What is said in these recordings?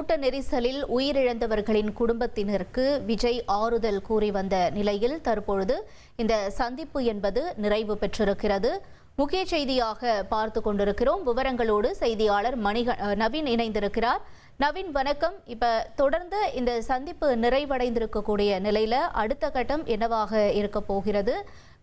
கூட்ட நெரிசலில் உயிரிழந்தவர்களின் குடும்பத்தினருக்கு விஜய் ஆறுதல் கூறி வந்த நிலையில் தற்பொழுது இந்த சந்திப்பு என்பது நிறைவு பெற்றிருக்கிறது. முக்கிய செய்தியாக பார்த்து கொண்டிருக்கிறோம். விவரங்களோடு செய்தியாளர் மணிக நவீன் இணைந்திருக்கிறார். நவீன் வணக்கம். இப்ப தொடர்ந்து இந்த சந்திப்பு நிறைவடைந்திருக்கக்கூடிய நிலையில அடுத்த கட்டம் என்னவாக இருக்க போகிறது?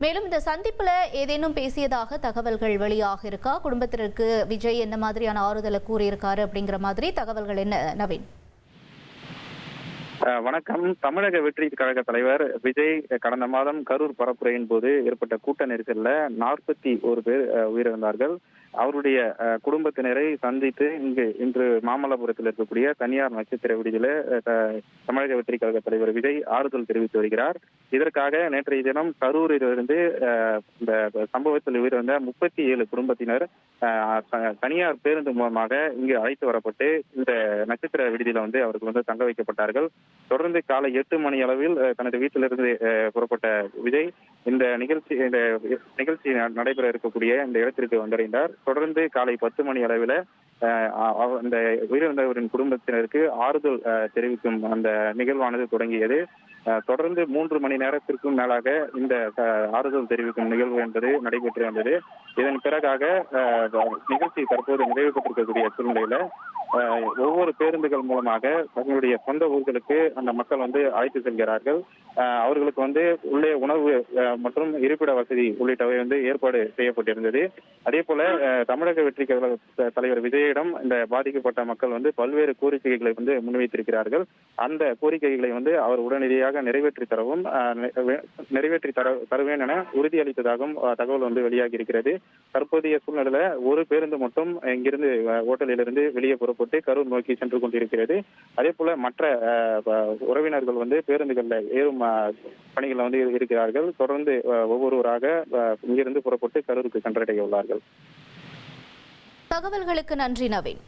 மேலும் இந்த சந்திப்புல ஏதேனும் பேசியதாக தகவல்கள் வெளியாக இருக்கா? குடும்பத்திற்கு விஜய் என்ன மாதிரியான ஆறுதலை கூறியிருக்காரு அப்படிங்கிற மாதிரி தகவல்கள் என்ன நவீன்? வணக்கம். தமிழக வெற்றி கழக தலைவர் விஜய் கடந்த மாதம் கரூர் பரப்புரையின் போது ஏற்பட்ட கூட்ட நெரிசல்ல நாற்பத்தி ஒரு பேர் அஹ், உயிரிழந்தார்கள். அவருடைய குடும்பத்தினரை சந்தித்து இங்கு இன்று மாமல்லபுரத்தில் இருக்கக்கூடிய தனியார் நட்சத்திர விடுதியில த- தமிழக வெற்றி கழக தலைவர் விஜய் ஆறுதல் தெரிவித்து வருகிறார். இதற்காக நேற்றைய தினம் கரூரிலிருந்து இருந்து இந்த சம்பவத்தில் உயிரிழந்த முப்பத்தி ஏழு குடும்பத்தினர் தனியார் பேருந்து மூலமாக இங்கு அழைத்து வரப்பட்டு இந்த நட்சத்திர விடுதியில வந்து அவர்கள் வந்து தங்க வைக்கப்பட்டார்கள். தொடர்ந்து காலை எட்டு மணி அளவில் தனது வீட்டிலிருந்து புறப்பட்ட விஜய் இந்த நிகழ்ச்சி இந்த நிகழ்ச்சி நடைபெற இருக்கக்கூடிய இந்த இடத்திற்கு வந்தடைந்தார். தொடர்ந்து காலை பத்து மணி அளவில் அந்த உயிரிழந்தவரின் குடும்பத்தினருக்கு ஆறுதல் தெரிவிக்கும் அந்த நிகழ்வானது தொடங்கியது. தொடர்ந்து மூன்று மணி நேரத்திற்கும் மேலாக இந்த ஆறுதல் தெரிவிக்கும் நிகழ்வு என்பது நடைபெற்று வந்தது. இதன் பிறகாக அஹ், நிகழ்ச்சி தற்போது நிறைவு பெற்றிருக்கக்கூடிய சூழ்நிலையில ஒவ்வொரு பேருந்துகள் மூலமாக தங்களுடைய சொந்த ஊர்களுக்கு அந்த மக்கள் வந்து அழைத்து செல்கிறார்கள். அவர்களுக்கு வந்து உள்ளே உணவு மற்றும் இருப்பிட வசதி உள்ளிட்டவை வந்து ஏற்பாடு செய்யப்பட்டிருந்தது. அதே போல தமிழக வெற்றி கழக தலைவர் விஜயிடம் இந்த பாதிக்கப்பட்ட மக்கள் வந்து பல்வேறு கோரிக்கைகளை வந்து முன்வைத்திருக்கிறார்கள். அந்த கோரிக்கைகளை வந்து அவர் உடனடியாக நிறைவேற்றி தரவும் நிறைவேற்றி தர தருவேன் என உறுதியளித்ததாகவும் தகவல் வந்து வெளியாகி இருக்கிறது. தற்போதைய சூழ்நிலையில ஒரு பேருந்து மட்டும் இங்கிருந்து ஓட்டலிலிருந்து வெளியே புறப்பட்டு கரூர் நோக்கி சென்று கொண்டிருக்கிறது. அதே போல மற்ற உறவினர்கள் வந்து பேருந்துகள்ல ஏறும் பணிகள்ல வந்து இருக்கிறார்கள். தொடர்ந்து ஒவ்வொருவராக இங்கிருந்து புறப்பட்டு கரூருக்கு சென்றடைய உள்ளார்கள். தகவல்களுக்கு நன்றி நவீன்.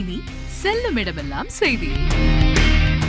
இனி செல்லும் இடமெல்லாம் செய்தி.